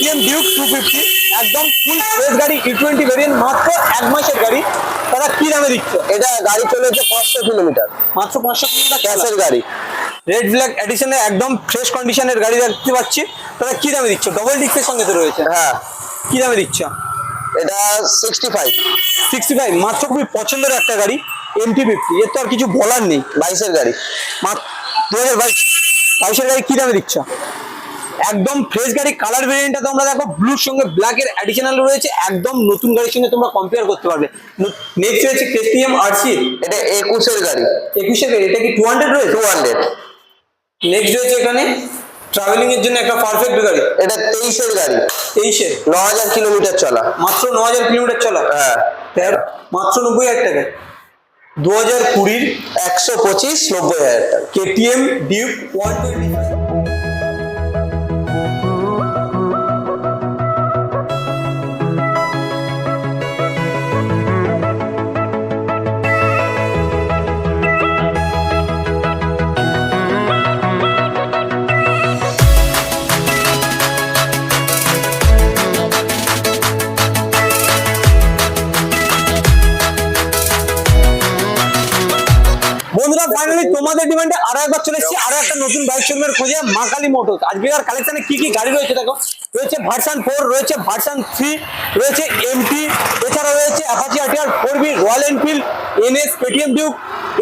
KTM Duke two fifty একদম full fresh গাড়ি ই twenty variant মাত্র এক মাসের গাড়ি। তারা কি দামে দিচ্ছে? এটা গাড়ি চলেছে পাঁচশো কিলোমিটার। মাত্র পাঁচশো কিলোমিটার ক্যাশের গাড়ি। রেড ব্ল্যাক এডিশনে একদম ফ্রেশ কন্ডিশনের গাড়ি দেখতে পাচ্ছি। তারা কি দামে দিচ্ছ? ডবল ডিস্কের সঙ্গে তো রয়েছে। হ্যাঁ। কি দামে দিচ্ছ? এটা সিক্সটি ফাইভ সিক্সটি ফাইভ মাত্র খুবই পছন্দের একটা গাড়ি এমটি ফিফটি এর তো আর কিছু বলার নেই। বাইশের গাড়ি। মাত্র দু হাজার বাইশ। বাইশের গাড়ি কি দামে দিচ্ছ? একদম ফ্রেশ গাড়ি কালার ভেরিয়েন্টটা তোমরা দেখো ব্লুর সঙ্গে ব্ল্যাক এর অ্যাডিশনাল রয়েছে একদম নতুন গাড়ির সঙ্গে তোমরা কম্পেয়ার করতে পারবে। নেক্সট রয়েছে কেটিএম আরসি এটা একুশের গাড়ি। একুশে গাড়ি এটা কি টু হান্ড্রেড রয়েছে? টু হান্ড্রেড নেক্সট রয়েছে এখানে ট্রাভেলিং এর জন্য একটা পারফেক্ট গাড়ি। এটা তেইশের গাড়ি। তেইশে? ন হাজার কিলোমিটার চলা। মাত্র ন হাজার কিলোমিটার চলা? হ্যাঁ। মাত্র নব্বই হাজার টাকা। দু হাজার কুড়ির একশো পঁচিশ নব্বই হাজার টাকা। KTM Duke one twenty finally ডিমান্ডে আরও একবার চলে এসেছি, আরও একটা নতুন বাইক শোরুমের খোঁজে মা কালী মোটরস আজকের কালেকশনে কি কি গাড়ি রয়েছে দেখো? রয়েছে ভার্সান ফোর রয়েছে ভার্সান থ্রি রয়েছে এমটি এছাড়া রয়েছে Apache RTR four V Royal Enfield NS Paytm Duke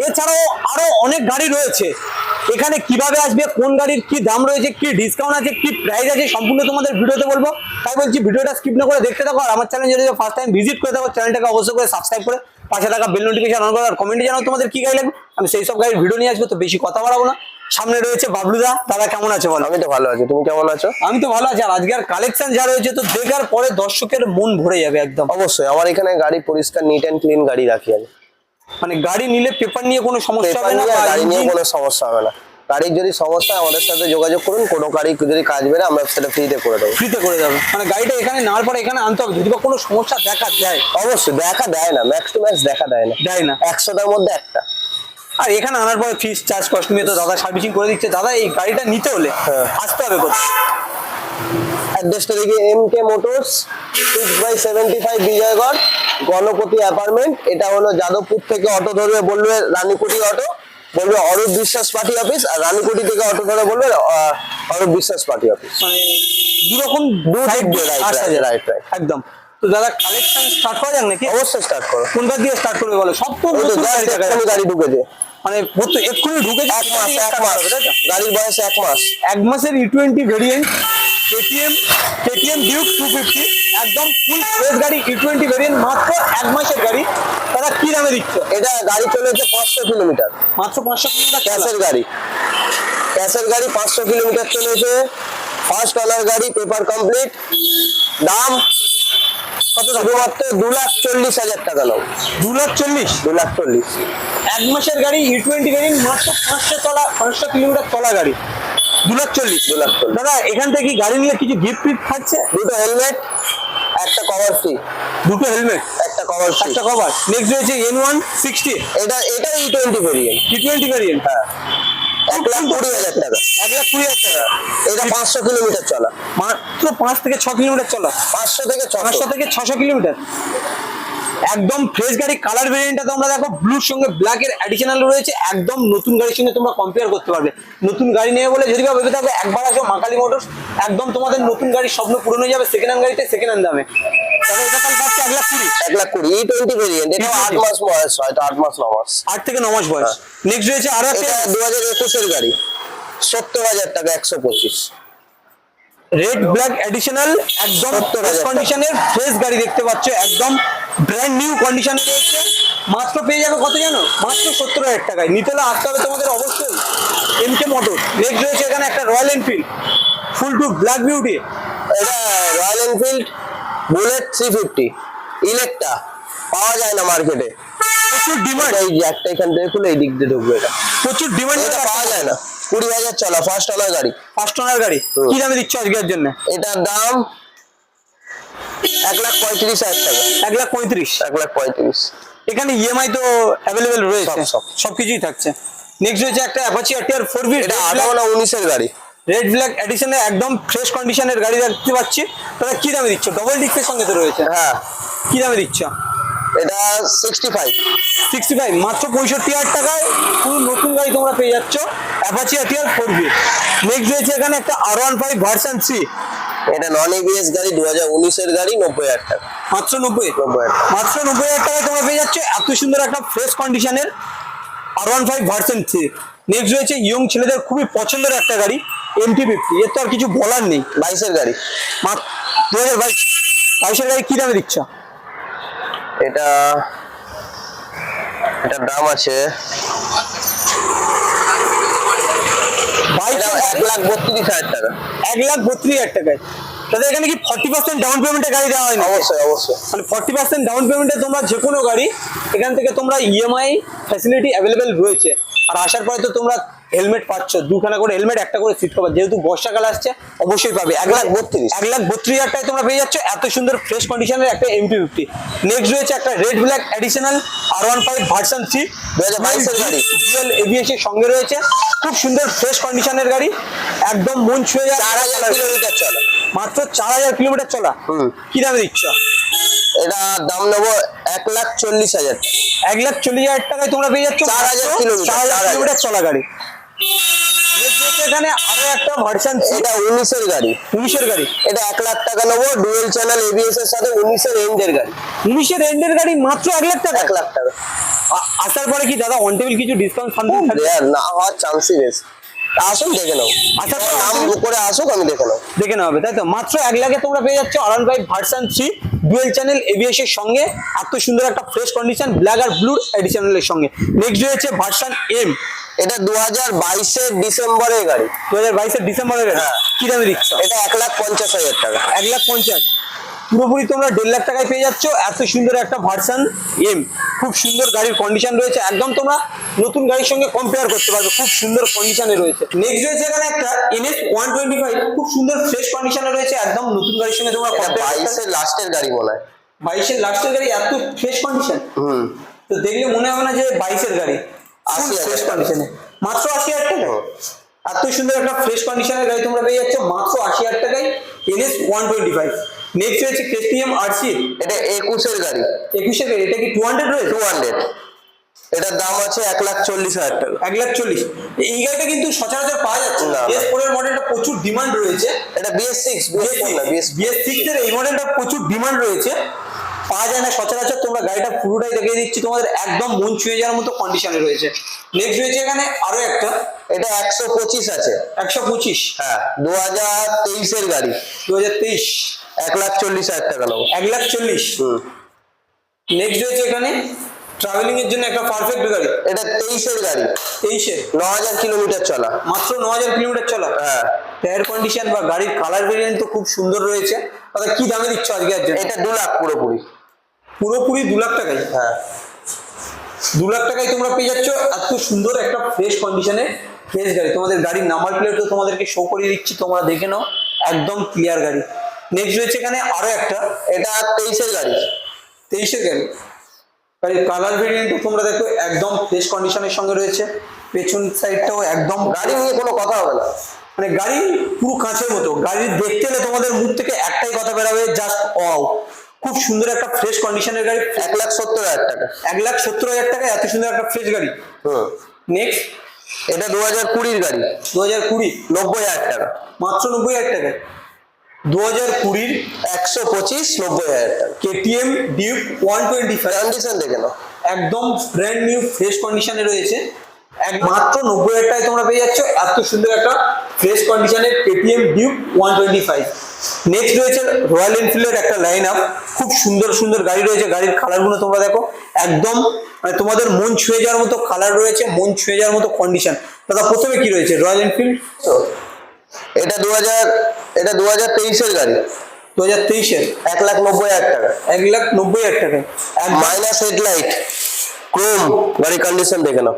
এছাড়াও আরও অনেক গাড়ি রয়েছে। এখানে কীভাবে আসবে, কোন গাড়ির কি দাম রয়েছে, কি ডিসকাউন্ট আছে, কি প্রাইস আছে, সম্পূর্ণ তোমাদের ভিডিওতে বলব। তাই বলছি ভিডিওটা স্কিপ না করে দেখতে থাকো, আর আমার চ্যানেল যদি ফার্স্ট টাইম ভিজিট করে থাকো চ্যানেলটাকে অবশ্যই করে সাবস্ক্রাইব করে পাশে থাকা বেল নোটিফিকেশন অন করো, আর কমেন্টে জানাও তোমাদের কি গাড়ি লাগবে। আমি সেই সব গাড়ির ভিডিও নিয়ে আসব তো বেশি কথা বাড়াবো না। সামনে রয়েছে বাবলুদা দাদা কেমন আছে বলো? আমি তো ভালো আছি তুমি কেমন আছো? আমি তো ভালো আছি আর আজকের কালেকশন যা রয়েছে তো দেখার পরে দর্শকের মন ভরে যাবে একদম। অবশ্যই আমার এখানে গাড়ি পরিষ্কার নিট অ্যান্ড ক্লিন গাড়ি রাখি আমি। মানে গাড়ি নিলে পেপার নিয়ে কোনো সমস্যা হবে না গাড়ি নিয়ে কোনো সমস্যা হবে না। গাড়ির যদি সমস্যা হয় আমাদের সাথে যোগাযোগ করুন কোনো গাড়ি যদি কাজ বেড়ে আমরা সেটা ফ্রিতে করে দেবো। ফ্রিতে করে দেবো। মানে গাড়িটা এখানে নেওয়ার পরে এখানে আনতে হবে যদি বা কোনো সমস্যা দেখা যায়। অবশ্যই দেখা দেয় না ম্যাক্স টু ম্যাক্স দেখা দেয় না। দেয় না। একশোটার মধ্যে একটা। আর এখানে আনার পরে ফিস চার্জ কষ্ট নিয়ে তো দাদা সার্ভিসিং করে দিচ্ছে। দাদা এই গাড়িটা নিতে হলে হ্যাঁ। আসতে হবে কোথায়? অ্যাড্রেসটা দেখি M K motors six by seventy five Bijoygarh Ganapati apartment এটা হলো যাদবপুর থেকে অটো ধরবে বলবে রানীকুটি অটো বলবে অরূপ বিশ্বাস পার্টি অফিস আর রানীকুটি থেকে অটো ধরে বলবে অরূপ বিশ্বাস পার্টি অফিস। মানে দুরকম দু দিক. একদম। তো দাদা কালেকশন স্টার্ট করা যাক নাকি? অবশ্যই স্টার্ট করো। কোনটা দিয়ে স্টার্ট করবে বলো? সব তো। গাড়ি ঢুকেছে মানে এক্ষুনি ঢুকেছে এক মাস এক মাস। গাড়ির বয়স এক মাস। এক মাসের E twenty variant KTM KTM Duke two fifty একদম ফুল ফ্রেশ গাড়ি ই টোয়েন্টি ভেরিয়েন্ট মাত্র এক মাসের গাড়ি। তারা কি দামে দিচ্ছে? এটা গাড়ি চলেছে পাঁচশো কিলোমিটার। মাত্র পাঁচশো কিলোমিটার ক্যাশের গাড়ি। ক্যাশের গাড়ি পাঁচশো কিলোমিটার চলেছে। ফার্স্ট ওনার গাড়ি পেপার কমপ্লিট দাম কত শুধুমাত্র দু লাখ চল্লিশ হাজার টাকা নাও দু লাখ চল্লিশ দু লাখ চল্লিশ এক মাসের গাড়ি ই টোয়েন্টি ভেরিয়েন্ট মাত্র পাঁচশো চলা পাঁচশো কিলোমিটার চলা গাড়ি। দু লাখ চল্লিশ দু লাখ চল্লিশ দাদা এখান থেকে গাড়ি নিলে কিছু গিফট ফিফট থাকছে? দুটো হেলমেট একটা কভার ফ্রি দুটো হেলমেট? একটা কভার একটা কভার নেক্সট রয়েছে এন ওয়ান সিক্সটি এটা এটা E twenty variant T twenty variant হ্যাঁ। এক লাখ কুড়ি হাজার টাকা। এক লাখ কুড়ি হাজার টাকা? এটা পাঁচশো কিলোমিটার চলা। মাত্র পাঁচ থেকে ছ কিলোমিটার চলা? পাঁচশো থেকে পাঁচশো ছশো থেকে ছশো কিলোমিটার? একদম ফ্রেশ গাড়ি কালার ভেরিয়েন্টটা তোমরা দেখো ব্লুর সঙ্গে ব্ল্যাক এর অ্যাডিশনাল রয়েছে একদম নতুন গাড়ির সঙ্গে তোমরা কম্পেয়ার করতে পারবে। নতুন গাড়ি নেবে বলে যদি ভেবে থাকবে একবার আসো মাকালি মোটরস একদম তোমাদের নতুন গাড়ির স্বপ্ন পূরণ হয়ে যাবে সেকেন্ড হ্যান্ড গাড়িতে সেকেন্ড হ্যান্ড দামে। তবে এটা তাহলে পাচ্ছে এক লাখ কুড়ি। এক লাখ কুড়ি ই টোয়েন্টি ভেরিয়েন্ট এটা আট মাস বয়স হয়তো আট মাস ন মাস। আট থেকে ন মাস বয়স। নেক্সট রয়েছে আরও একটা এটা দু হাজার একুশের গাড়ি সত্তর হাজার টাকা একশো পঁচিশ। রেড ব্ল্যাক এডিশনাল একদম কন্ডিশনের ফ্রেশ গাড়ি দেখতে পাচ্ছ একদম ব্র্যান্ড নিউ কন্ডিশনে রয়েছে। মাত্র পেয়ে যাবে কত জানো? মাত্র সত্তর হাজার টাকায়। নিতে হলে আসতে হবে তোমাদের অবশ্যই এম কে মোটর নেক্সট রয়েছে এখানে একটা Royal Enfield full to black beauty এটা Royal Enfield Bullet three fifty Electra পাওয়া যায় না মার্কেটে প্রচুর ডিমান্ড এই যে একটা এখান থেকে খুলে এই দিক দিয়ে ঢুকবে এটা। প্রচুর ডিমান্ড এটা পাওয়া যায় না। কুড়ি হাজার চলা ফার্স্ট ওনার গাড়ি। ফার্স্ট ওনার গাড়ি। কি দামে দিচ্ছ আজকের জন্য? এটার দাম এক লাখ পঁয়ত্রিশ হাজার টাকা। এক লাখ পঁয়ত্রিশ? এক লাখ পঁয়ত্রিশ। এখানে ইএমআই তো অ্যাভেলেবেল রয়েছে? সব। সবকিছুই থাকছে। নেক্সট রয়েছে একটা অ্যাপাচি আরটিআর ফোর বি এটা আঠারো উনিশের গাড়ি। রেড ব্ল্যাক এডিশনে একদম ফ্রেশ কন্ডিশনের গাড়ি দেখতে পাচ্ছি। তাহলে কি দামে দিচ্ছ? ডবল ডিক্সের সঙ্গে তো রয়েছে। হ্যাঁ। কি দামে দিচ্ছ? এটা সিক্সটি ফাইভ সিক্সটি ফাইভ মাত্র পঁয়ষট্টি হাজার টাকায় পুরো নতুন গাড়ি তোমরা পেয়ে যাচ্ছ। Apache RTR four V next রয়েছে এখানে একটা R one five version C এটা নন এবিএস গাড়ি দু হাজার উনিশের গাড়ি নব্বই হাজার টাকা। মাত্র নব্বই? নব্বই হাজার টাকা। নব্বই হাজার টাকায় তোমরা পেয়ে যাচ্ছ এত সুন্দর একটা ফ্রেশ কন্ডিশনের R one five version three next রয়েছে ইয়ং ছেলেদের খুবই পছন্দের একটা গাড়ি এমটি ফিফটি এর তো আর কিছু বলার নেই। বাইশের গাড়ি। দু হাজার বাইশ। বাইশের গাড়ি কি দামে দিচ্ছ? এটা এটার দাম আছে বাইশ এটা এক লাখ বত্রিশ হাজার টাকা। এক লাখ বত্রিশ হাজার টাকায়। এখানে কি ফর্টি পার্সেন্ট ডাউন পেমেন্টে গাড়ি দেওয়া হয় না অবশ্যই অবশ্যই। মানে ফর্টি পার্সেন্ট ডাউন পেমেন্টে তোমরা যে কোনো গাড়ি এখান থেকে তোমরা ইএমআই ফ্যাসিলিটি অ্যাভেলেবেল রয়েছে। আর আসার পরে তো তোমরা হেলমেট পাচ্ছ দুখানা করে হেলমেট একটা করে সিট কভার যেহেতু বর্ষাকাল আসছে অবশ্যই পাবে। এক লাখ বত্রিশ। এক লাখ বত্রিশ হাজার টাকায় তোমরা পেয়ে যাচ্ছ এত সুন্দর ফ্রেশ কন্ডিশনের একটা এমটি ফিফটি নেক্সট রয়েছে একটা red black additional R one five version three 2022 এর গাড়ি। ডুয়েল এভিএস এর সঙ্গে রয়েছে। খুব সুন্দর ফ্রেশ কন্ডিশনের গাড়ি। একদম মন ছুঁয়ে যায় চার হাজার কিলোমিটার চলা। মাত্র চার হাজার কিলোমিটার চলা। হুম। কি দামে দিচ্ছ? এটা দাম নেব এক লাখ চল্লিশ হাজার। এক লাখ চল্লিশ হাজার টাকায় তোমরা পেয়ে যাচ্ছ চার হাজার কিলোমিটার, হাজার হাজার। চলা গাড়ি। এখানে আরও একটা ভার্সন এটা উনিশের গাড়ি। উনিশের গাড়ি। এটা এক লাখ টাকা নেব ডুয়েল চ্যানেল এবিএস এর সাথে উনিশের এন্ডের গাড়ি। উনিশের এন্ডের গাড়ি মাত্র এক লাখ টাকা? এক লাখ টাকা। আসার পরে কি দাদা অন টেবিল কিছু ডিসকাউন্ট সামথিং না হওয়ার চান্সই বেশি। আসুন দেখে নাও। আচ্ছা, নাম করে আসুক আমি দেখে নাও। দেখে নেওয়া হবে তাই তো? মাত্র এক লাখে তোমরা পেয়ে যাচ্ছ R one five version three dual channel ABS এর সঙ্গে। এত সুন্দর একটা ফ্রেশ কন্ডিশন ব্ল্যাক আর ব্লু এডিশনালের সঙ্গে। নেক্সট রয়েছে ভার্সন এম এটা দু হাজার বাইশের ডিসেম্বরের গাড়ি। দু হাজার বাইশের ডিসেম্বরের গাড়ি? হ্যাঁ। কি দামে দিচ্ছ? এটা এক লাখ পঞ্চাশ হাজার টাকা। এক লাখ পঞ্চাশ। পুরোপুরি তোমরা দেড় লাখ টাকায় পেয়ে যাচ্ছ। এত সুন্দর একটা ভার্সন এম খুব সুন্দর গাড়ির কন্ডিশন রয়েছে। একদম তোমরা নতুন গাড়ির সঙ্গে কম্পেয়ার করতে পারবে। খুব সুন্দর কন্ডিশনে রয়েছে। নেক্সট রয়েছে এখানে একটা এনএস ওয়ান টোয়েন্টি ফাইভ খুব সুন্দর ফ্রেশ কন্ডিশনে রয়েছে। একদম নতুন গাড়ির সঙ্গে তোমরা বাইশের লাস্টের গাড়ি মনে হয়। বাইশের লাস্টের গাড়ি এত ফ্রেশ কন্ডিশন হুম। তো দেখলে মনে হবে না যে বাইশের গাড়ি। আশি ফ্রেশ কন্ডিশনে মাত্র আশি হাজার টাকা। এত সুন্দর একটা ফ্রেশ কন্ডিশনের গাড়ি তোমরা পেয়ে যাচ্ছ মাত্র আশি হাজার টাকায় NS one twenty five next রয়েছে কেটিএম আরসি এটা একুশের গাড়ি। একুশের গাড়ি এটা কি টু হান্ড্রেড রয়েছে? টু হান্ড্রেড এটার দাম আছে এক লাখ চল্লিশ হাজার টাকা। এক লাখ চল্লিশ। এই গাড়িটা কিন্তু সচরাচর পাওয়া যাচ্ছে। না। বিএস ফোর এর মডেলটা প্রচুর ডিমান্ড রয়েছে। এটা বিএস সিক্স বিএস সিক্স এর এই মডেলটা প্রচুর ডিমান্ড রয়েছে। পাওয়া যায় না সচরাচর তোমরা গাড়িটা পুরোটাই দেখিয়ে দিচ্ছি তোমাদের একদম মন ছুঁয়ে যাওয়ার মতো কন্ডিশনে রয়েছে। নেক্সট রয়েছে এখানে আরও একটা এটা একশো পঁচিশ আছে। একশো পঁচিশ? হ্যাঁ দু হাজার তেইশের গাড়ি। দু হাজার তেইশ? এক লাখ চল্লিশ হাজার টাকা নেব। এক লাখ চল্লিশ? নেক্সট রয়েছে এখানে ট্রাভেলিং এর জন্য একটা পারফেক্ট গাড়ি। এটা তেইশের গাড়ি। তেইশে ন হাজার কিলোমিটার চলা। মাত্র ন হাজার কিলোমিটার চলা? হ্যাঁ। টায়ার কন্ডিশন বা গাড়ির কালার ভেরিয়েন্ট তো খুব সুন্দর রয়েছে। দাদা কি দামে দিচ্ছ আজকে এটা দু লাখ পুরোপুরি। পুরোপুরি দু লাখ টাকায় হ্যাঁ। দু লাখ টাকায় তোমরা পেয়ে যাচ্ছ। এত সুন্দর একটা ফ্রেশ কন্ডিশনে ফ্রেশ গাড়ি। তোমাদের গাড়ির নাম্বার প্লেটও তোমাদেরকে শো করিয়ে দিচ্ছি। তোমরা দেখে নাও। একদম ক্লিয়ার গাড়ি। নেক্সট রয়েছে এখানে আরও একটা। এটা তেইশের গাড়ি। তেইশের গাড়ি। গাড়ির কালার ভেরিয়েন্টও তোমরা দেখো একদম ফ্রেশ কন্ডিশনের সঙ্গে রয়েছে। পেছন সাইডটাও একদম গাড়ি নিয়ে কোনো কথা হবে না। মানে গাড়ি পুরো কাঁচের মতো। গাড়ি দেখতে এলে তোমাদের মুখ থেকে একটাই কথা বেরাবে জাস্ট ওয়াও খুব সুন্দর একটা ফ্রেশ কন্ডিশনের গাড়ি এক লাখ সত্তর হাজার টাকা। এক লাখ সত্তর হাজার টাকা এত সুন্দর একটা ফ্রেশ গাড়ি। হুম। নেক্সট এটা দু হাজার কুড়ির গাড়ি। দু হাজার কুড়ি। নব্বই হাজার টাকা। মাত্র নব্বই হাজার টাকা। দু হাজার কুড়ির একশো পঁচিশ নব্বই হাজার টাকা। KTM Duke one twenty five condition দেখে নাও। একদম ব্র্যান্ড নিউ ফ্রেশ কন্ডিশনে রয়েছে। এক মাত্র নব্বই হাজার টাকায় তোমরা পেয়ে যাচ্ছ এত সুন্দর একটা ফ্রেশ কন্ডিশনের KTM Duke one twenty five next রয়েছে রয়্যাল এনফিল্ডের একটা লাইন আপ খুব সুন্দর সুন্দর গাড়ি রয়েছে। গাড়ির কালারগুলো তোমরা দেখো। একদম মানে তোমাদের মন ছুঁয়ে যাওয়ার মতো কালার রয়েছে মন ছুঁয়ে যাওয়ার মতো কন্ডিশন দাদা প্রথমে কি রয়েছে? রয়্যাল এনফিল্ড তো এটা দু হাজার এটা দু হাজার তেইশের গাড়ি। দু হাজার তেইশের? এক লাখ নব্বই হাজার টাকা। এক লাখ নব্বই হাজার একদম। মাইনাস হেডলাইট ক্রোম গাড়ি কন্ডিশন দেখে নাও।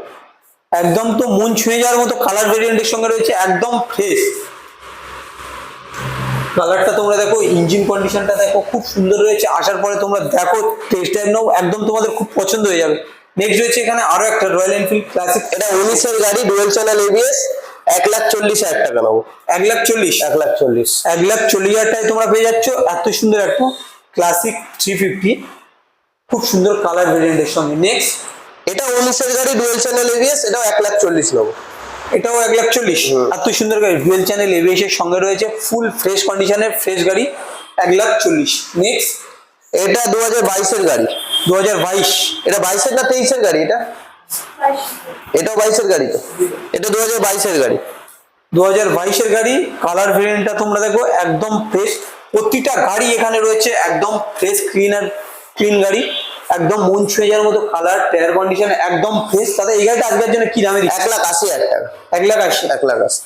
একদম তো মন ছুঁয়ে যাওয়ার মতো কালার ভেরিয়েন্টের সঙ্গে রয়েছে একদম ফ্রেশ কালারটা তোমরা দেখো ইঞ্জিন কন্ডিশনটা দেখো খুব সুন্দর রয়েছে। আসার পরে তোমরা দেখো টেস্ট ড্রাইভ নাও একদম তোমাদের খুব পছন্দ হয়ে যাবে। নেক্সট রয়েছে এখানে আরও একটা রয়্যাল এনফিল্ড ক্লাসিক এটা উনিশের গাড়ি ডুয়েল চ্যানেল এবিএস এক লাখ চল্লিশ হাজার টাকা নেব। এক লাখ চল্লিশ। এক লাখ চল্লিশ। এক লাখ চল্লিশ হাজার টাকায় তোমরা পেয়ে যাচ্ছ এত সুন্দর একটা ক্লাসিক থ্রি ফিফটি খুব সুন্দর কালার ভেরিয়েন্টের সঙ্গে। নেক্সট এটা উনিশের গাড়ি ডুয়েল চ্যানেল এবিএস এটাও এক লাখ চল্লিশ নেব। এটাও এক লাখ চল্লিশ। এত সুন্দর গাড়ি ডুয়েল চ্যানেল এবিএস এর সঙ্গে রয়েছে ফুল ফ্রেশ কন্ডিশনের ফ্রেশ গাড়ি এক লাখ চল্লিশ। নেক্সট এটা দু হাজার বাইশের গাড়ি। দু হাজার বাইশ। এটা বাইশের না তেইশের গাড়ি এটা? এটাও বাইশের গাড়ি তো। এটা দু হাজার বাইশের গাড়ি। দু হাজার বাইশের গাড়ি কালার ভেরিয়েন্টটা তোমরা দেখো একদম ফ্রেশ প্রতিটা গাড়ি এখানে রয়েছে একদম ফ্রেশ ক্লিন আর ক্লিন গাড়ি। একদম মন ছুঁয়ে যাওয়ার মতো কালার টায়ার কন্ডিশন একদম ফ্রেশ তাহলে এই গাড়িটা আজকের জন্য কি দামে এক লাখ আশি হাজার টাকা। এক লাখ আশি। এক লাখ আশি।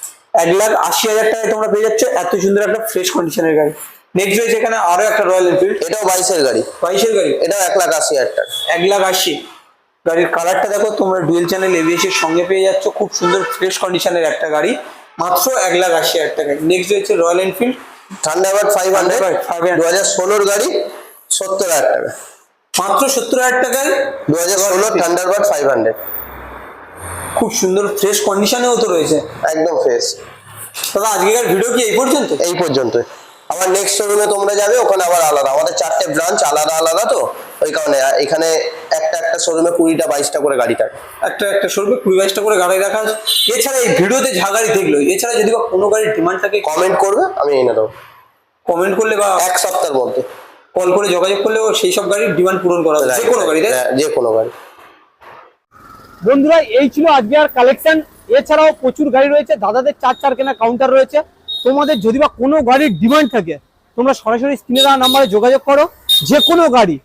এক লাখ আশি হাজার টাকায় তোমরা পেয়ে যাচ্ছ এত সুন্দর একটা ফ্রেশ কন্ডিশনের গাড়ি। নেক্সট রয়েছে এখানে আরও একটা রয়্যাল এনফিল্ড এটাও বাইশের গাড়ি। বাইশের গাড়ি? এটাও এক লাখ আশি হাজার টাকা। এক লাখ আশি। গাড়ির কালারটা দেখো তোমরা ডুয়েল চ্যানেল এবিএস এর সঙ্গে পেয়ে যাচ্ছ খুব সুন্দর ফ্রেশ কন্ডিশনের একটা গাড়ি। মাত্র এক লাখ আশি হাজার টাকা। নেক্সট রয়েছে Royal Enfield Thunderbird five hundred Thunderbird 500 দু হাজার ষোলোর গাড়ি সত্তর হাজার টাকা। মাত্র সত্তর হাজার টাকায়? দু হাজার ষোলোর থান্ডারবার্ড ফাইভ হান্ড্রেড খুব সুন্দর ফ্রেশ কন্ডিশনেও তো রয়েছে। একদম ফ্রেশ দাদা আজকের ভিডিও কি এই পর্যন্ত? এই পর্যন্ত। আবার নেক্সট শোরুমে তোমরা যাবে ওখানে আবার আলাদা। আমাদের চারটে ব্রাঞ্চ আলাদা আলাদা তো ওই কারণে এখানে একটা একটা শোরুমে কুড়িটা বাইশটা করে গাড়ি থাকে। একটা একটা সরবে কুড়ি বাইশটা করে গাড়ি রাখা আছে। এছাড়া এই ভিডিওতে যা গাড়ি দেখল এছাড়া যদি বা কোনো গাড়ির ডিমান্ড থাকে কমেন্ট করবে আমি এনে দেবো। কমেন্ট করলে বা এক সপ্তাহের মধ্যে। কল করে যোগাযোগ করলেও সেই সব গাড়ির ডিমান্ড পূরণ করা হবে যে কোনো গাড়ি তাই তো? হ্যাঁ, যে কোনো গাড়ি। বন্ধুরা এই ছিল আজকে আর কালেকশন এছাড়াও প্রচুর গাড়ি রয়েছে দাদাদের চার চার কেনা কাউন্টার রয়েছে। তোমাদের যদি বা কোনো গাড়ির ডিমান্ড থাকে তোমরা সরাসরি স্ক্রিনে দেওয়া নাম্বারে যোগাযোগ করো। যে কোনো গাড়ি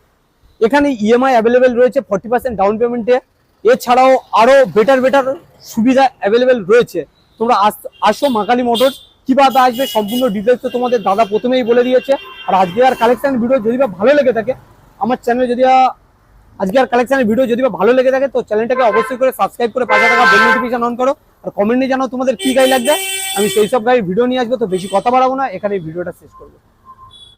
এখানে ইএমআই অ্যাভেলেবেল রয়েছে ফর্টি পার্সেন্ট ডাউন পেমেন্টে এছাড়াও আরও বেটার বেটার সুবিধা অ্যাভেলেবেল রয়েছে। তোমরা আস- আসো মাকালি মোটরস। কীভাবে আসবে, সম্পূর্ণ ডিটেলস তো তোমাদের দাদা প্রথমেই বলে দিয়েছে। আর আজকে আর কালেকশন ভিডিও যদি বা ভালো লেগে থাকে, আমার চ্যানেল যদি আজকে আর কালেকশনের ভিডিও যদি বা ভালো লেগে থাকে, তো চ্যানেলটাকে অবশ্যই করে সাবস্ক্রাইব করে পাশে থাকা বেল নোটিফিকেশন অন করো। আর কমেন্টে জানাও তোমাদের কি গাড়ি লাগবে। আমি সেই সব গাড়ির ভিডিও নিয়ে আসব, তো বেশি কথা বাড়াবো না এখানে ভিডিওটা শেষ করব।